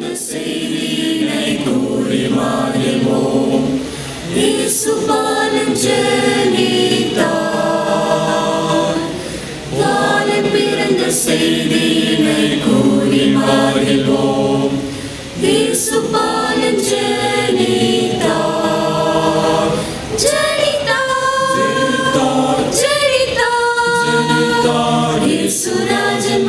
பிறந்த செய்தியினை கூறி மாறிவோம் இயேசு ஜெனித்தார் பாலன் பிறந்த செய்தியினை கூறி மாறிவோம் இயேசு ஜெனித்தார் ஜெனித்தார் ஜெனித்தார் இயேசுராஜன்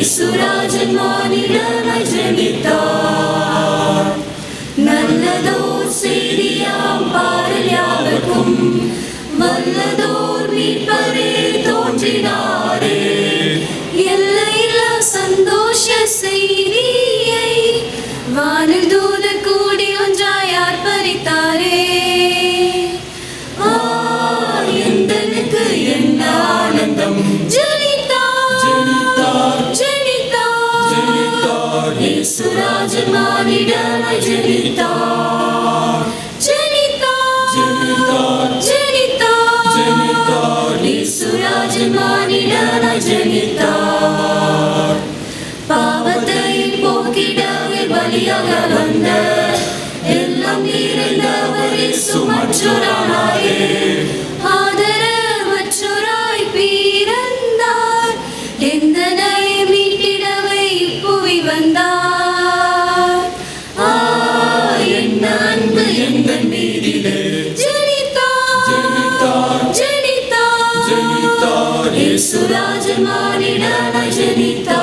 இயேசுராஜன் மானிடனாய் ஜெனித்தார் நல்லதோர் செய்தியாம் பாடல் யாவர்க்கும் வல்லதோர் மீட்பரே தோன்றினார் இயேசுராஜன் மானிடனாய் ஜெனித்தார். ஜெனித்தார். ஜெனித்தார். இயேசுராஜன் மானிடனாய் ஜெனித்தார். பாவத்தை போக்கிடவே பலியாக வந்த எல்லாம் நிறைந்தவர் இயேசு எங்கள் மீதிலே? ஜனித்தார். ஜனித்தார். ஜனித்தார். ஜனித்தார். இயேசுராஜர் மானிடனாய் ஜனித்தார்.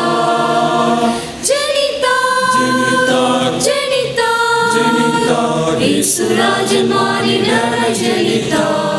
ஜனித்தார்.